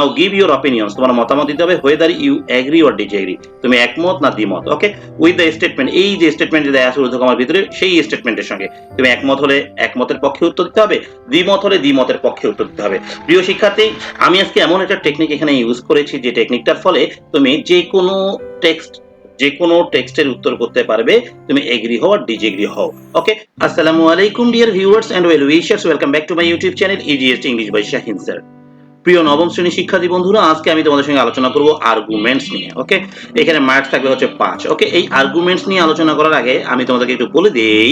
Now give your opinions তোমার মতামত দিতে হবে whether you agree or disagree তুমি একমত না দ্বিমত ওকে উইথ দ্য স্টেটমেন্ট এই যে স্টেটমেন্ট দেয়া আছে ঊর্ধ্বকমার ভিতরে, সেই স্টেটমেন্টের সঙ্গে। তুমি একমত হলে একমতের পক্ষে উত্তর দিতে হবে, দ্বিমত হলে দ্বিমতের পক্ষে উত্তর দিতে হবে। প্রিয় শিক্ষার্থী, আমি আজকে এমন একটা টেকনিক এখানে ইউজ করেছি যে টেকনিকটার ফলে তুমি যে কোনো টেক্সট যে কোনো টেক্সটের উত্তর করতে পারবে, তুমি এগ্রি হও আর ডিজেগ্রি হও ওকে আসসালামু আলাইকুম dear viewers and well wishers welcome back to my YouTube channel EGS English by Shahin sir প্রিয় নবম শ্রেণি শিক্ষার্থী বন্ধুরা, আজকে আমি তোমাদের সঙ্গে আলোচনা করব আর্গুমেন্টস নিয়ে ওকে এখানে মার্কস থাকবে হচ্ছে পাঁচ ওকে এই আর্গুমেন্টস নিয়ে আলোচনা করার আগে আমি তোমাদেরকে একটু বলে দিই,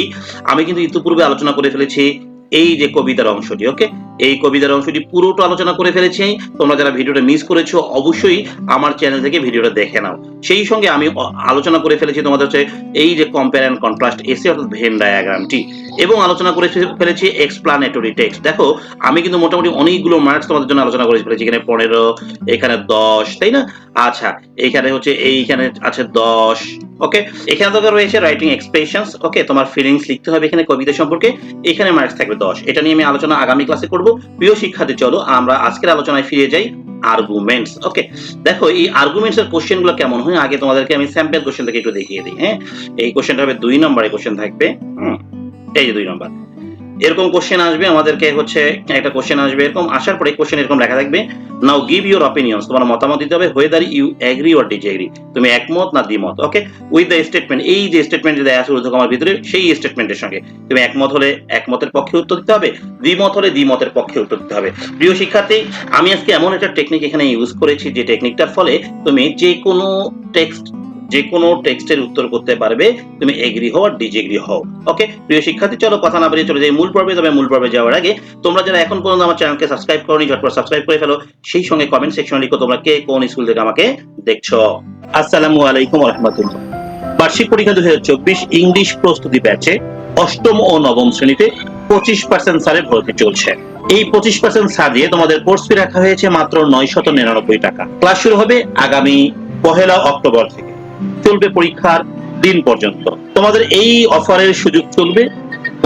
আমি কিন্তু ইতিপূর্বে আলোচনা করে ফেলেছি এই যে কবিতার অংশটি ওকে এই কবিতার অংশটি পুরোটা আলোচনা করে ফেলেছি তোমরা যারা ভিডিওটা মিস করেছ, অবশ্যই আমার চ্যানেল থেকে ভিডিওটা দেখে নাও। সেই সঙ্গে আমি আলোচনা করে ফেলেছি তোমাদের হচ্ছে এই যে কম্পেয়ার অ্যান্ড কন্ট্রাস্ট এসে অর্থাৎ ভেন ডায়াগ্রামটি এবং আলোচনা করে ফেলেছি এক্সপ্লানেটরি টেক্সট দেখো, আমি কিন্তু মোটামুটি অনেকগুলো মার্কস তোমাদের জন্য আলোচনা করে ফেলেছি এখানে পনেরো, এখানে দশ, তাই না? আচ্ছা এখানে হচ্ছে, এইখানে আছে দশ ওকে এখানে তো রয়েছে রাইটিং এক্সপ্রেশনস ওকে তোমার ফিলিংস লিখতে হবে এখানে কবিতা সম্পর্কে। এখানে মার্কস থাকবে। দশ। এটা নিয়ে আমি আলোচনা আগামী ক্লাসে করব। প্রিয় শিক্ষার্থী, চলো আমরা আজকের আলোচনায় ফিরে যাই আর্গুমেন্টস ওকে দেখো, এই আর্গুমেন্টস এর কোশ্চেনগুলো কেমন? হয়, আগে তোমাদেরকে আমি স্যাম্পল কোশ্চেন থেকে একটু দেখিয়ে দিই। হ্যাঁ এই কোশ্চেনটা হবে দুই নম্বরের কোশ্চেন থাকবে। এই যে দুই নম্বর এরকম কোশ্চেন আসবে, আমাদেরকে হচ্ছে একটা কোশ্চেন আসবে, এরকম আসার পরে কোশ্চেন এরকম লেখা থাকবে নাও গিভ ইউর অপিনিয়ন্স তোমার মতামত দিতে হবে whether you agree or disagree তুমি একমত না দ্বিমত ওকে উইথ দ্য স্টেটমেন্ট এই যে স্টেটমেন্ট দেয়া আছে ঊর্ধ্বকমার ভিতরে, সেই স্টেটমেন্টের সঙ্গে। তুমি একমত হলে একমতের পক্ষে উত্তর দিতে হবে, দ্বিমত হলে দ্বিমতের পক্ষে উত্তর দিতে হবে। প্রিয় শিক্ষার্থী, আমি আজকে এমন একটা টেকনিক এখানে ইউজ করেছি যে টেকনিকটার ফলে তুমি যে কোনো টেক্সট যে কোনো টেক্সটের উত্তর করতে পারবে, তুমি এগ্রি হও আর ডিজেগ্রি হও। ওকে প্রিয় শিক্ষার্থী, চলো কথা না বেরিয়ে চলে যাই মূল পর্বে। তবে মূল পর্বে যাওয়ার আগে, তোমরা যারা এখন পর্যন্ত আমার চ্যানেলকে সাবস্ক্রাইব করোনি, ঝটপট সাবস্ক্রাইব করে ফেলো। সেই সঙ্গে কমেন্ট সেকশনে লিখো তোমরা কে কোন স্কুল থেকে আমাকে দেখছ। আসসালামু আলাইকুম রহমতুল্লাহ বার্ষিক পরীক্ষা দুই হাজার চব্বিশ ইংলিশ প্রস্তুতি ব্যাচে অষ্টম ও নবম শ্রেণীতে পঁচিশ পার্সেন্ট সারে ভর্তি চলছে। এই পঁচিশ পার্সেন্ট ছাড় দিয়ে তোমাদের কোর্স ফি রাখা হয়েছে মাত্র নয় শত নিরানব্বই টাকা। ক্লাস শুরু হবে আগামী পহেলা অক্টোবর থেকে। চলবে পরীক্ষার দিন পর্যন্ত। তোমাদের এই অফারের সুযোগ চলবে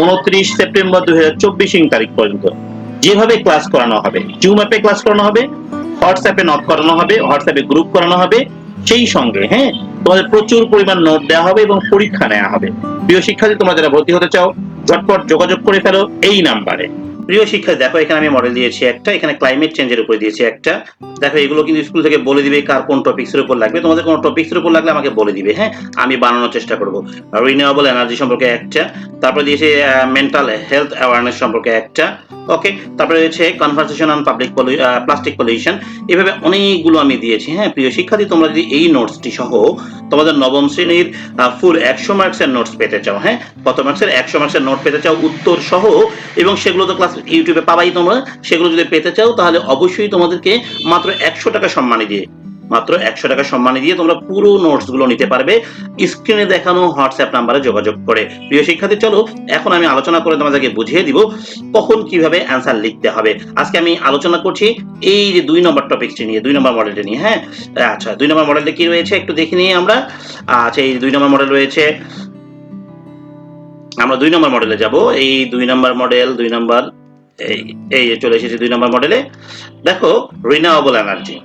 উনত্রিশ সেপ্টেম্বর দুই হাজার চব্বিশ তারিখ পর্যন্ত। যেভাবে ক্লাস করানো হবে জুম অ্যাপে ক্লাস করানো হবে হোয়াটসঅ্যাপে নক করানো হবে হোয়াটসঅ্যাপে গ্রুপ করানো হবে, সেই সঙ্গে হ্যাঁ তোমাদের প্রচুর পরিমাণ নোট দেওয়া হবে এবং পরীক্ষা নেওয়া হবে। প্রিয় শিক্ষার্থী, তোমরা যারা ভর্তি হতে চাও, ঝটপট যোগাযোগ করে ফেলো এই নাম্বারে। প্রিয় শিক্ষা দেখো এখানে আমি মডেল দিয়েছি একটা, এখানে ক্লাইমেট চেঞ্জের উপরে দিয়েছি একটা। দেখো এগুলো কিন্তু স্কুল থেকে বলে দিবে কার কোন টপিক্সের উপর লাগবে। তোমাদের কোন টপিক্সের উপর লাগলে আমাকে বলে দিবে হ্যাঁ? আমি বানানোর চেষ্টা করব। রিনিউয়েবল এনার্জি সম্পর্কে একটা। তারপরে দিয়েছি মেন্টাল হেলথ অ্যাওয়ারনেস সম্পর্কে একটা। ওকে তারপরে রয়েছে conversation on public plastic pollution এভাবে অনেকগুলো আমি দিয়েছি হ্যাঁ প্রিয় শিক্ষার্থী, তোমরা যদি এই নোটসটি সহ তোমাদের নবম শ্রেণির ফুল একশো মার্কসের নোটস পেতে চাও হ্যাঁ কত মার্কসের একশো মার্কসের নোট পেতে চাও, উত্তর সহ, এবং সেগুলো তো ক্লাস ইউটিউবে পাবাই তোমরা। সেগুলো যদি পেতে চাও, তাহলে অবশ্যই তোমাদেরকে মাত্র একশো টাকা সম্মানী দিয়ে মাত্র একশো টাকা সম্মানী দিয়ে তোমরা পুরো নোটসগুলো নিতে পারবে। স্ক্রিনে দেখানো হোয়াটসঅ্যাপ নাম্বারে যোগাযোগ করে। প্রিয় শিক্ষার্থী, চলো এখন আমি আলোচনা করে তোমাদেরকে বুঝিয়ে দিব কখন কীভাবে অ্যান্সার লিখতে হবে। আজকে আমি আলোচনা করছি এই যে দুই নম্বর টপিকটি নিয়ে, দুই নম্বর মডেলটি নিয়ে হ্যাঁ? আচ্ছা দুই নম্বর মডেলটা কি রয়েছে একটু দেখে নিয়ে আমরা। আচ্ছা এই দুই নম্বর মডেল রয়েছে। আমরা দুই নম্বর মডেলে যাব। এই দুই নম্বর মডেল দুই নম্বর এই এই চলে এসেছি দুই নম্বর মডেলে দেখো রিনাওয়েবল এনার্জি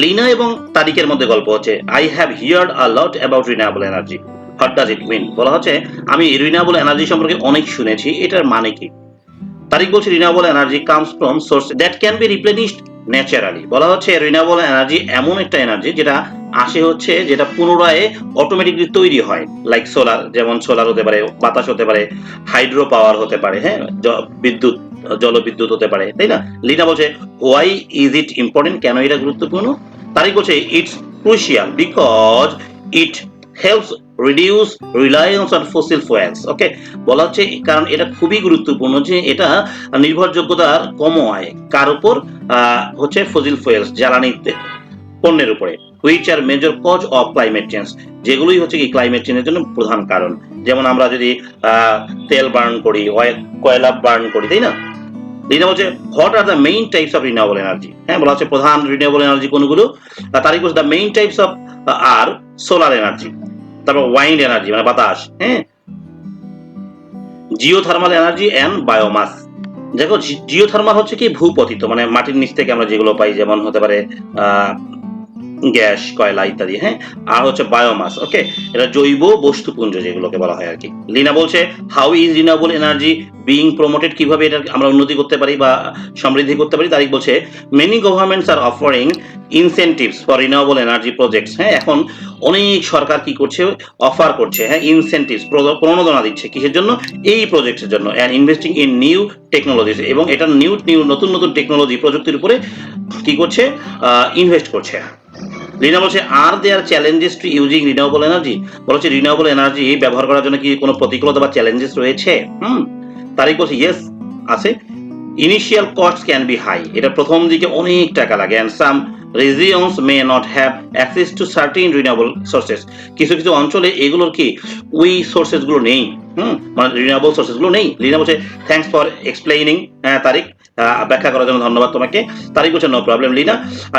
লিনা এবং তারিখের মধ্যে গল্প হচ্ছে I have heard a lot about renewable energy what does it mean বলা হচ্ছে, আমি রিনাওয়েবল এনার্জি সম্পর্কে অনেক শুনেছি, এটার মানে কি? তারিক বলছে renewable energy comes from source that can be replenished naturally বলা হচ্ছে রিনাওয়েবল এনার্জি এমন একটা এনার্জি যেটা আসে হচ্ছে, যেটা পুনরায় অটোমেটিকলি তৈরি হয় লাইক সোলার যেমন সোলার হতে পারে, বাতাস হতে পারে হাইড্রো পাওয়ার হতে পারে হ্যাঁ বিদ্যুৎ জলবিদ্যুৎ হতে পারে, তাই না? লিনা বলছে ওয়াই ইজ ইট ইম্পর্টেন্ট কেন এটা গুরুত্বপূর্ণ? তারিখ বলছে it's crucial because it helps reduce reliance on fossil fuels okay বলা হচ্ছে, কারণ এটা খুবই গুরুত্বপূর্ণ যে এটা নির্ভরযোগ্যতার কমায় কার উপর? হচ্ছে ফসিল ফুয়েলস জ্বালানিতে পণ্যের উপরে। Which are major cause of climate change যেগুলোই হচ্ছে কি ক্লাইমেট চেঞ্জের জন্য প্রধান কারণ। যেমন আমরা যদি তেল বার্ন করি কয়লা বার্ন করি, তাই না? লিনা বলছে what are the main types of renewable energy হ্যাঁ বলা হচ্ছে প্রধান রিনিউয়েবল এনার্জি কোনগুলো? The main types of are solar energy তারপর ওয়াইন্ড এনার্জি মানে বাতাস হ্যাঁ? Geothermal energy and biomass দেখো জিওথার্মাল হচ্ছে কি ভূপতিত মানে মাটির নিচ থেকে আমরা যেগুলো পাই যেমন হতে পারে আহ, গ্যাস, কয়লা ইত্যাদি হ্যাঁ? আর হচ্ছে বায়োমাস ওকে এটা জৈব বস্তুপুঞ্জ যেগুলোকে বলা হয় আর কি। লিনা বলছে how is renewable energy being promoted কীভাবে এটা আমরা উন্নতি করতে পারি বা সমৃদ্ধি করতে পারি? তারিখ বলছে many governments are offering incentives for renewable energy projects হ্যাঁ? এখন অনেক সরকার কি করছে? অফার করছে হ্যাঁ? ইনসেন্টিভস প্রণোদনা দিচ্ছে কিসের জন্য? এই প্রজেক্টের জন্য and investing in new technologies এবং এটা নিউ নিউ নতুন নতুন টেকনোলজি প্রযুক্তির উপরে কি করছে? ইনভেস্ট করছে। রিনা বলছে are there challenges to using renewable energy বলছে রিনিউয়েবল এনার্জি ব্যবহার করার জন্য কি কোনো প্রতিকূলতা বা চ্যালেঞ্জেস রয়েছে? হুম তারিখ বলছে ইয়েস আছে। Initial cost can be high এটা প্রথম দিকে অনেক টাকা লাগে and some regions may not have access to certain renewable sources কিছু কিছু অঞ্চলে এগুলোর কি ওই সোর্সেসগুলো নেই। হুম মানে রিনিউয়েবল সোর্সেসগুলো নেই। রিনা বলছে থ্যাঙ্কস ফর এক্সপ্লেইনিং হ্যাঁ আহ, ব্যাখ্যা করার জন্য ধন্যবাদ তোমাকে। তারিখ বলছে no problem Lina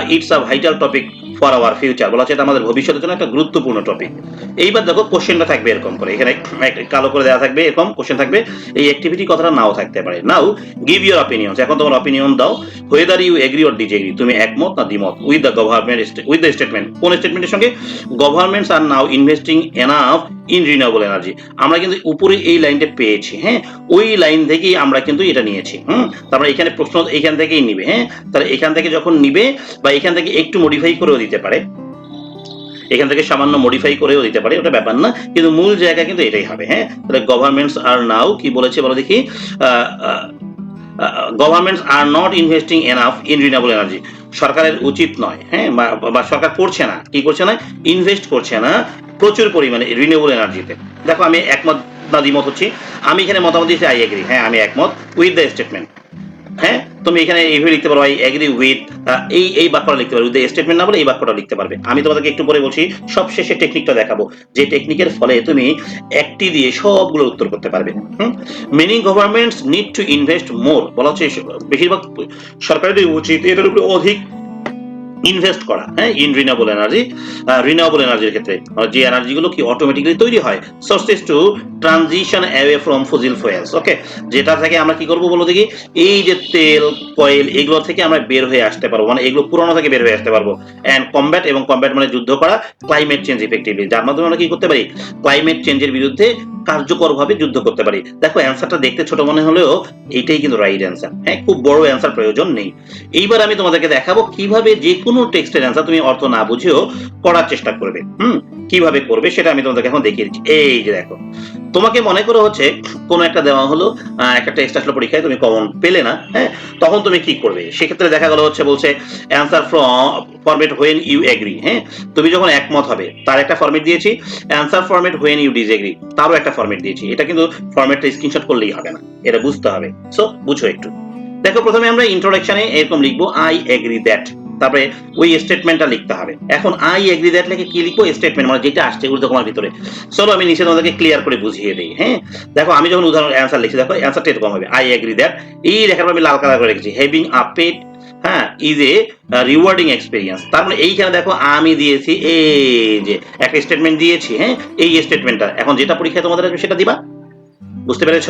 it's a vital topic for our future বলা হচ্ছে আমাদের ভবিষ্যতের জন্য একটা গুরুত্বপূর্ণ টপিক এইবার দেখো কোশ্চেনটা থাকবে এরকম করে। এখানে কালো করে দেওয়া থাকবে, এরকম কোশ্চেন থাকবে। এই অ্যাক্টিভিটি কথাটা নাও থাকতে পারে। নাও গিভ ইউর অপিনিয়ন এখন তোমার অপিনিয়ন দাও। Whether you agree or disagree তুমি একমত না দ্বিমত? With the government with the statement কোন স্টেটমেন্টের সঙ্গে? Governments are now investing enough in renewable energy আমরা কিন্তু উপরে এই লাইনটা পেয়েছি হ্যাঁ? ওই লাইন থেকেই আমরা কিন্তু এটা নিয়েছি, হুম? তারপরে এখানে প্রশ্ন এখান থেকেই নিবে হ্যাঁ? তাহলে এখান থেকে যখন নিবে বা এখান থেকে একটু মডিফাই করেও দিতে পারে। এখান থেকে সামান্য মডিফাই করেও দিতে পারে, ওটা ব্যাপার না। কিন্তু মূল জায়গা কিন্তু এটাই হবে হ্যাঁ? তাহলে গভর্নমেন্টস আর নাও কি বলেছে বলো দেখি? Governments are not investing enough in renewable energy সরকারের উচিত নয় হ্যাঁ? বা- সরকার করছে না। কি করছে না? ইনভেস্ট করছে না প্রচুর পরিমাণে রিনিউবল এনার্জিতে দেখো, আমি একমত না দ্বিমত হচ্ছি। আমি এখানে মতামত দিচ্ছি আই এগ্রি হ্যাঁ আমি একমত উইথ দ্য স্টেটমেন্ট হ্যাঁ? তুমি এখানে এইভাবে লিখতে পারো আই এগ্রি উইথ এই এই বাক্যটা লিখতে পারবে। উইথ স্টেটমেন্ট না বলে, এই বাক্যটা লিখতে পারবে। আমি তোমাদেরকে একটু পরে বলছি, সবশেষে টেকনিকটা দেখাবো। যে টেকনিকের ফলে তুমি একটি দিয়ে সবগুলো উত্তর করতে পারবে। Many governments need to invest more বলা হচ্ছে, বেশিরভাগ সরকারের উচিত এটার উপরে অধিক ইনভেস্ট করা হ্যাঁ? ইন রিনিউয়েবল এনার্জি রিনিউয়েবল এনার্জির ক্ষেত্রে। মানে যে এনার্জিগুলো কি অটোমেটিক্যালি তৈরি হয়? Sources to transition away from fossil fuels okay যেটা থেকে আমরা কি করব বলো দেখি? এই যে তেল, কয়েল, এগুলো থেকে আমরা বের হয়ে আসতে পারব। মানে এগুলো পুরনো থেকে বের হয়ে আসতে পারব। অ্যান্ড কমব্যাট এবং কমব্যাট মানে যুদ্ধ করা ক্লাইমেট চেঞ্জ ইফেক্টিভলি যার মাধ্যমে আমরা কি করতে পারি? ক্লাইমেট চেঞ্জের বিরুদ্ধে কার্যকরভাবে যুদ্ধ করতে পারি। দেখো অ্যান্সারটা দেখতে ছোট মনে হলেও এটাই কিন্তু রাইট অ্যান্সার হ্যাঁ খুব বড় অ্যান্সার প্রয়োজন নেই। এইবার আমি তোমাদেরকে দেখাবো কীভাবে যে কোনো টেক্সটের অ্যান্সার তুমি অর্থ না বুঝেও করার চেষ্টা করবে। হুম, কীভাবে করবে সেটা আমি তোমাদেরকে এখন দেখিয়ে দিচ্ছি। এই যে দেখো, তোমাকে মনে করে হচ্ছে কোনো একটা দেওয়া হলো একটা টেক্সট আসলো পরীক্ষায়, তুমি কমন পেলে না হ্যাঁ? তখন তুমি কি করবে? সেক্ষেত্রে দেখা গেল হচ্ছে বলছে answer from format when you agree হ্যাঁ? তুমি যখন একমত হবে, তার একটা ফরমেট দিয়েছি answer format when you disagree তারও একটা ফরমেট দিয়েছি। এটা কিন্তু ফরমেটটা স্ক্রিনশট করলেই হবে না, এটা বুঝতে হবে। সো বুঝো একটু। দেখো, প্রথমে আমরা ইন্ট্রোডাকশনে এরকম লিখব আই এগ্রি দ্যাট তারপরে ওই স্টেটমেন্টটা লিখতে হবে। এখন আই এগ্রি দ্যাট লিখে কি লিখব? স্টেটমেন্ট মানে যেটা আসছে ঊর্ধ্বকমার ভিতরে। চলো আমি নিচে তোমাদেরকে ক্লিয়ার করে বুঝিয়ে দিই হ্যাঁ? দেখো, আমি যখন উদাহরণ অ্যান্সার লিখছি, দেখো অ্যান্সারটা এরকম হবে। আই এগ্রি দ্যাট এই লেখার আমি লাল কালার করে রেখেছি। হ্যাভিং আ পেট হ্যাঁ ইজ এ রিওয়ার্ডিং এক্সপিরিয়েন্স তার মানে এইখানে দেখো, আমি দিয়েছি, এই যে, একটা স্টেটমেন্ট দিয়েছি হ্যাঁ? এই স্টেটমেন্টটা এখন যেটা পরীক্ষায় তোমাদের আসবে, সেটা দিবা? বুঝতে পেরেছ?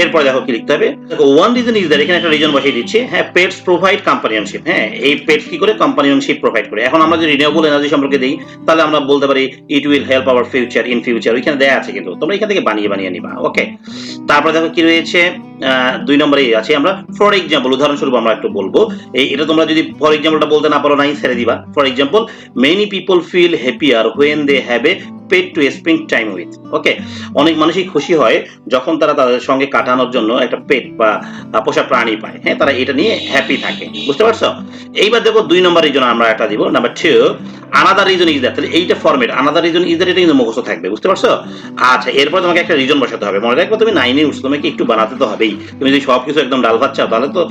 এরপরে দেখো কি লিখতে হবে। দেখো ওয়ান রিজন ইজ দ্যাট এখানে একটা রিজন বসিয়ে দিচ্ছি। হ্যাঁ পেটস প্রোভাইড কম্পানিয়নশিপ হ্যাঁ এই পেটস কি করে? কম্পানিয়নশিপ প্রোভাইড করে। এখন আমরা যদি রিনিউয়েবল এনার্জি সম্পর্কে দিই, তাহলে আমরা বলতে পারি it will help our future in future ওইখানে দেয়া আছে কিন্তু। তোমরা এখান থেকে বানিয়ে বানিয়ে নিবা। ওকে তারপরে দেখো কি রয়েছে? দুই নম্বরে আছে আমরা ফর এক্সাম্পল উদাহরণস্বরূপ আমরা একটু বলব। এই, এটা তোমরা যদি ফর এক্সাম্পলটা বলতে না পারো নাই ছেড়ে দিবা। For example many people feel happier when they have a pet to spend time with okay অনেক মানুষই খুশি হয় যখন তারা তাদের সঙ্গে কাটানোর জন্য একটা পেট বা পোষা প্রাণী পায়। হ্যাঁ তারা এটা নিয়ে হ্যাপি থাকে। বুঝতে পারছ? এইবার দেখো দুই নম্বর রিজন আমরা একটা দিব। Number two another reason is that তাহলে এইটা format another reason is that এটা কিন্তু মুখস্থ থাকবে। বুঝতে পারছ? আচ্ছা এরপর তোমাকে একটা রিজন বসাতে হবে। মনে রাখব তুমি নাইনে উঠছো, তোমাকে একটু বানাতে তো হবেই। তুমি যদি সবকিছু একদম ডাল ভাত চাও, তাহলে তো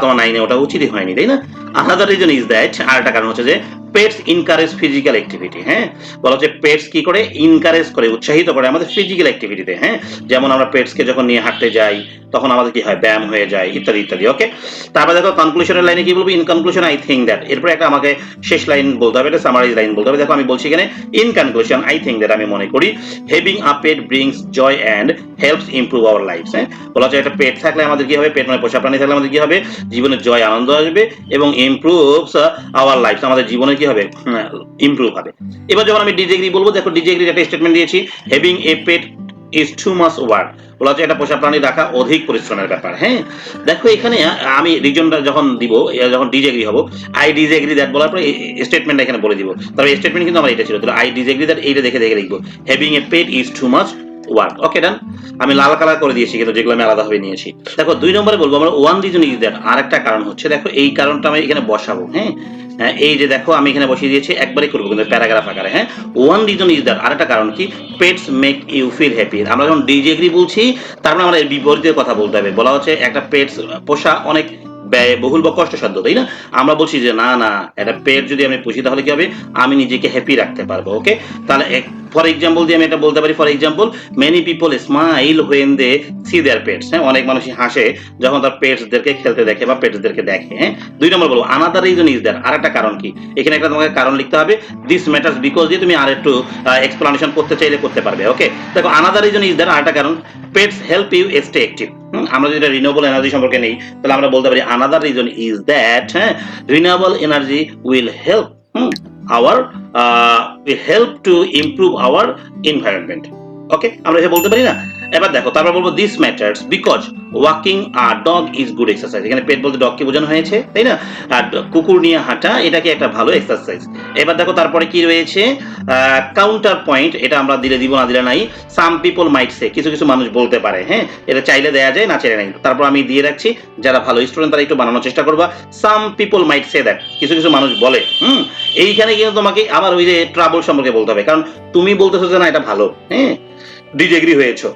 তোমার নাইনে ওটা উচিতই হয়নি, তাই না? আনাদার রিজন ইজ দ্যাট আর একটা কারণ হচ্ছে যে পেটস ইনকারেজ ফিজিক্যাল অ্যাক্টিভিটি হ্যাঁ? বলা হচ্ছে পেটস কি করে? ইনকারেজ করে, উৎসাহিত করে আমাদের ফিজিক্যাল অ্যাক্টিভিটিতে হ্যাঁ? যেমন আমরা পেটসকে যখন নিয়ে হাঁটতে যাই, তখন আমাদের কি হয়? ব্যায়াম হয়ে যায়, ইত্যাদি ইত্যাদি ওকে তারপরে দেখো কনক্লুশনের লাইনে কি বলব? In conclusion I think that এরপরে একটা আমাকে শেষ লাইন বলতে হবে, এটা সামারাইজ লাইন বলতে হবে। দেখো, আমি বলছি এখানে in conclusion I think that আমি মনে করি having a pet brings joy and helps improve our life হ্যাঁ? বলা হচ্ছে একটা পেট থাকলে আমাদের কি হবে? পেট মানে পোষা প্রাণী থাকলে আমাদের কি হবে? জীবনে জয় আনন্দ আসবে এবং ইমপ্রুভস আওয়ার লাইফ আমাদের জীবনে কি হবে? ইমপ্রুভ হবে। এবার যখন আমি ডিজেগ্রি বলব দেখো ডিজেগ্রির একটা স্টেটমেন্ট দিয়েছি having a pet is too much work বলা হচ্ছে একটা পোষা প্রাণী রাখা অধিক পরিশ্রমের ব্যাপার হ্যাঁ? দেখো এখানে আমি রিজনটা যখন দিব যখন ডিজেগ্রি হব আই ডিজেগ্রি দ্যাট বলার পরে স্টেটমেন্টটা এখানে বলে দিব। তবে স্টেটমেন্ট কিন্তু আমার এটা ছিল তাহলে আই ডিজেগ্রি দ্যাট এইটা দেখে দেখে লিখব। Having a pet is too much work okay done আমি লাল কালার করে দিয়েছি কিন্তু যেগুলো আমি আলাদাভাবে নিয়েছি। দেখো দুই নম্বরে বলব আমরা ওয়ান রিজন ইজ দ্যাট আর একটা কারণ হচ্ছে দেখো এই কারণটা আমি এখানে বসাবো হ্যাঁ, এই যে দেখো, আমি এখানে বসিয়ে দিয়েছি, একবারই করব কিন্তু প্যারাগ্রাফ আকারে হ্যাঁ? ওয়ান রিজন ইজ দ্যাট আর একটা কারণ কি? Pets make you feel happy আমরা যখন ডিজেগ্রি বলছি, তার মানে আমরা বিপরীতের কথা বলতে হবে। বলা হচ্ছে একটা পেটস পোষা অনেক ব্যয়বহুল বা কষ্টসাধ্য, তাই না? আমরা বলছি যে, না না, একটা পেট যদি আমি পুষি, তাহলে কি হবে? আমি নিজেকে হ্যাপি রাখতে পারব ওকে তাহলে ফর এক্সাম্পল দিয়ে আমি এটা বলতে পারি for example many people smile when they see their pets হ্যাঁ? অনেক মানুষই হাসে যখন তার পেটসদেরকে খেলতে দেখে বা পেটসদেরকে দেখে হ্যাঁ? দুই নম্বর বলব আনাদার রিজন ইজ দ্যাট আর একটা কারণ কি? এখানে একটা তোমাকে কারণ লিখতে হবে দিস ম্যাটার্স বিকজ দিয়ে তুমি আর একটু এক্সপ্লানেশন করতে চাইলে করতে পারবে ওকে দেখো আনাদার রিজন ইজ দ্যাট আর একটা কারণ pets help you stay active আমরা যদি রিনিউয়েবল এনার্জি সম্পর্কে নেই, তাহলে আমরা বলতে পারি আনাদার রিজন ইজ দ্যাট হ্যাঁ renewable energy will help our will help to improve our environment okay আমরা এটা বলতে পারি না? এবার দেখো, তারপর বলব this matters because walking our dog is good exercise এখানে পেট বলতে ডগকে বোঝানো হয়েছে, তাই না? আর কুকুর নিয়ে হাঁটা, এটাকে একটা ভালো এক্সারসাইজ এবার দেখো তারপরে কি রয়েছে? কাউন্টার পয়েন্ট এটা আমরা দিলে দিব, না দিলে নাই। সাম পিপল মাইট সে কিছু কিছু মানুষ বলতে পারে হ্যাঁ? এটা চাইলে দেয়া যায়, না চাইলে নাই। তারপর আমি দিয়ে রাখছি, যারা ভালো স্টুডেন্ট তারা একটু বানানোর চেষ্টা করবা। সাম পিপল মাইট সে দ্যাট কিছু কিছু মানুষ বলে, হুম? এইখানে কিন্তু তোমাকে আবার ওই যে ট্রাবল সম্পর্কে বলতে হবে, কারণ তুমি বলতেছো যে, না, এটা ভালো হ্যাঁ? ডিজেগ্রি হয়েছো।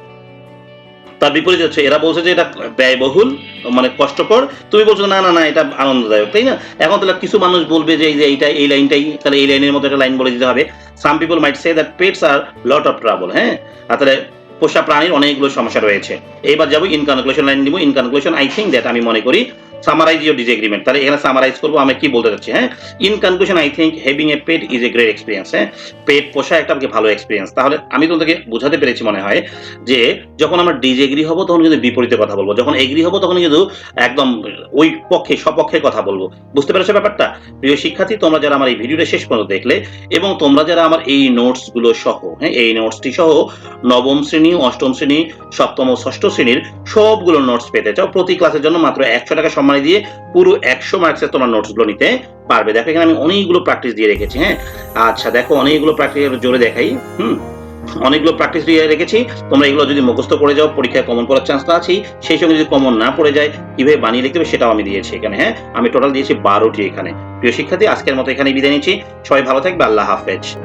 তার বিপরীতে হচ্ছে, এরা বলছে যে এটা ব্যয়বহুল মানে কষ্টকর। তুমি বলছো না না না, এটা আনন্দদায়ক, তাই না? এখন তাহলে কিছু মানুষ বলবে যে এই যে এইটা এই লাইনটাই, তাহলে এই লাইনের মতো একটা লাইন বলে দিতে হবে। Some people might say that pets are lot of travel হ্যাঁ? আর তাহলে পোষা প্রাণীর অনেকগুলো সমস্যা রয়েছে। এইবার যাব ইন কনক্লুশন লাইন দিব in conclusion I think that আমি মনে করি সামারাইজ ইউর ডিসএগ্রিমেন্ট তাহলে এখানে সামারাইজ করব, আমি কি বলতে চাচ্ছি হ্যাঁ? In conclusion I think having a pet is a great experience হ্যাঁ? পেট পোষা একটা আমাকে ভালো এক্সপিরিয়েন্স তাহলে আমি তোমাদেরকে বোঝাতে পেরেছি মনে হয় যে, যখন আমরা ডিজএগ্রি হব, তখন কিন্তু বিপরীতে কথা বলব। যখন এগ্রি হব, তখন কিন্তু একদম ওই পক্ষে, সপক্ষে কথা বলব। বুঝতে পেরেছ ব্যাপারটা? প্রিয় শিক্ষার্থী, তোমরা যারা আমার এই ভিডিওটা শেষ পর্যন্ত দেখলে, এবং তোমরা যারা আমার এই নোটসগুলো সহ হ্যাঁ এই নোটসটি সহ নবম শ্রেণি, অষ্টম শ্রেণি, সপ্তম ষষ্ঠ শ্রেণির সবগুলো নোটস পেতে চাও, প্রতি ক্লাসের জন্য মাত্র একশো টাকা সম্মানী দিয়ে পুরো একশো মার্কসের তোমার নোটসগুলো নিতে পারবে। দেখো এখানে আমি অনেকগুলো প্র্যাকটিস দিয়ে রেখেছি হ্যাঁ? আচ্ছা দেখো অনেকগুলো প্র্যাকটিস জোরে দেখাই, হুম? অনেকগুলো প্র্যাকটিস দিয়ে রেখেছি। তোমরা এগুলো যদি মুখস্থ করে যাও, পরীক্ষায় কমন করার চান্স তো আছেই। সেই সঙ্গে যদি কমন না পড়ে যায়, কীভাবে বানিয়ে লিখতে হবে সেটাও আমি দিয়েছি এখানে হ্যাঁ? আমি টোটাল দিয়েছি বারোটি এখানে। প্রিয় শিক্ষার্থী, আজকের মতো এখানে বিদায় নিচ্ছি। সবাই ভালো থাকবে, আল্লাহ হাফেজ।